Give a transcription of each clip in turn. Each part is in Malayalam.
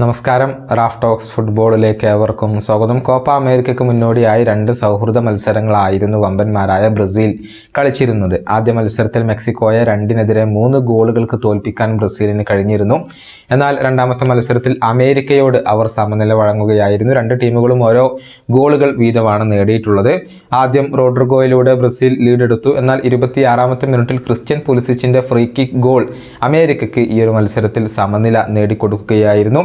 നമസ്കാരം. റാഫ് ടോക്സ് ഫുട്ബോളിലേക്ക് ഏവർക്കും സ്വാഗതം. കോപ്പ അമേരിക്കയ്ക്ക് മുന്നോടിയായി രണ്ട് സൗഹൃദ മത്സരങ്ങളായിരുന്നു വമ്പന്മാരായ ബ്രസീൽ കളിച്ചിരുന്നത്. ആദ്യ മത്സരത്തിൽ മെക്സിക്കോയെ രണ്ടിനെതിരെ മൂന്ന് ഗോളുകൾക്ക് തോൽപ്പിക്കാൻ ബ്രസീലിന് കഴിഞ്ഞിരുന്നു. എന്നാൽ രണ്ടാമത്തെ മത്സരത്തിൽ അമേരിക്കയോട് അവർ സമനില വഴങ്ങുകയായിരുന്നു. രണ്ട് ടീമുകളും ഓരോ ഗോളുകൾ വീതമാണ് നേടിയിട്ടുള്ളത്. ആദ്യം റോഡ്രിഗോയിലൂടെ ബ്രസീൽ ലീഡെടുത്തു. എന്നാൽ ഇരുപത്തിയാറാമത്തെ മിനിറ്റിൽ ക്രിസ്ത്യൻ പുലിസിച്ചിന്റെ ഫ്രീ കിക്ക് ഗോൾ അമേരിക്കയ്ക്ക് ഈ ഒരു മത്സരത്തിൽ സമനില നേടിക്കൊടുക്കുകയായിരുന്നു.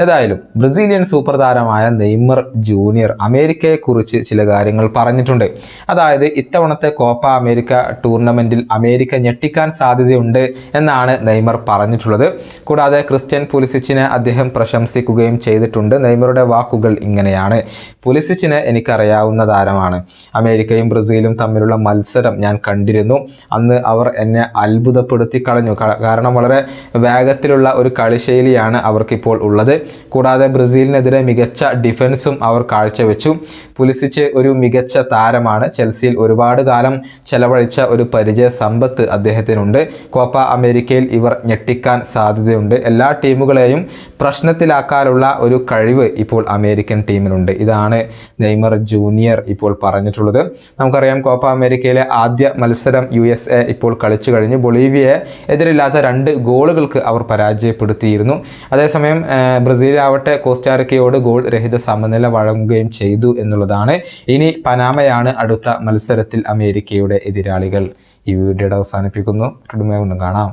ഏതായാലും ബ്രസീലിയൻ സൂപ്പർ താരമായ നെയ്മർ ജൂനിയർ അമേരിക്കയെക്കുറിച്ച് ചില കാര്യങ്ങൾ പറഞ്ഞിട്ടുണ്ട്. അതായത് ഇത്തവണത്തെ കോപ്പ അമേരിക്ക ടൂർണമെന്റിൽ അമേരിക്ക ഞെട്ടിക്കാൻ സാധ്യതയുണ്ട് എന്നാണ് നെയ്മർ പറഞ്ഞിട്ടുള്ളത്. കൂടാതെ ക്രിസ്ത്യൻ പുലിസിച്ചിനെ അദ്ദേഹം പ്രശംസിക്കുകയും ചെയ്തിട്ടുണ്ട്. നെയ്മറുടെ വാക്കുകൾ ഇങ്ങനെയാണ്. പുലിസിച്ചിനെ എനിക്കറിയാവുന്ന താരമാണ്. അമേരിക്കയും ബ്രസീലും തമ്മിലുള്ള മത്സരം ഞാൻ കണ്ടിരുന്നു. അന്ന് അവർ എന്നെ അത്ഭുതപ്പെടുത്തി കളഞ്ഞു. കാരണം വളരെ വേഗത്തിലുള്ള ഒരു കളിശൈലിയാണ് അവർക്കിപ്പോൾ ഉള്ളത്. കൂടാതെ ബ്രസീലിനെതിരെ മികച്ച ഡിഫൻസും അവർ കാഴ്ചവെച്ചു. പുലിസിച്ച് ഒരു മികച്ച താരമാണ് ചെൽസിയിൽ ഒരുപാട് കാലം ചെലവഴിച്ച ഒരു പരിചയ സമ്പത്ത് അദ്ദേഹത്തിനുണ്ട്. കോപ്പ അമേരിക്കയിൽ ഇവർ ഞെട്ടിക്കാൻ സാധ്യതയുണ്ട്. എല്ലാ ടീമുകളെയും പ്രശ്നത്തിലാക്കാനുള്ള ഒരു കഴിവ് ഇപ്പോൾ അമേരിക്കൻ ടീമിനുണ്ട്. ഇതാണ് നെയ്മർ ജൂനിയർ ഇപ്പോൾ പറഞ്ഞിട്ടുള്ളത്. നമുക്കറിയാം കോപ്പ അമേരിക്കയിലെ ആദ്യ മത്സരം യു എസ് എ ഇപ്പോൾ കളിച്ചു കഴിഞ്ഞ്. ബൊളീവിയയെ എതിരില്ലാത്ത രണ്ട് ഗോളുകൾക്ക് അവർ പരാജയപ്പെടുത്തിയിരുന്നു. അതേസമയം ബ്രസീലാവട്ടെ കോസ്റ്റാറിക്കയോട് ഗോൾ രഹിത സമനില വഴങ്ങുകയും ചെയ്തു എന്നുള്ളതാണ്. ഇനി പനാമയാണ് അടുത്ത മത്സരത്തിൽ അമേരിക്കയുടെ എതിരാളികൾ. ഈ വീഡിയോയുടെ അവസാനിപ്പിക്കുന്നു. കാണാം.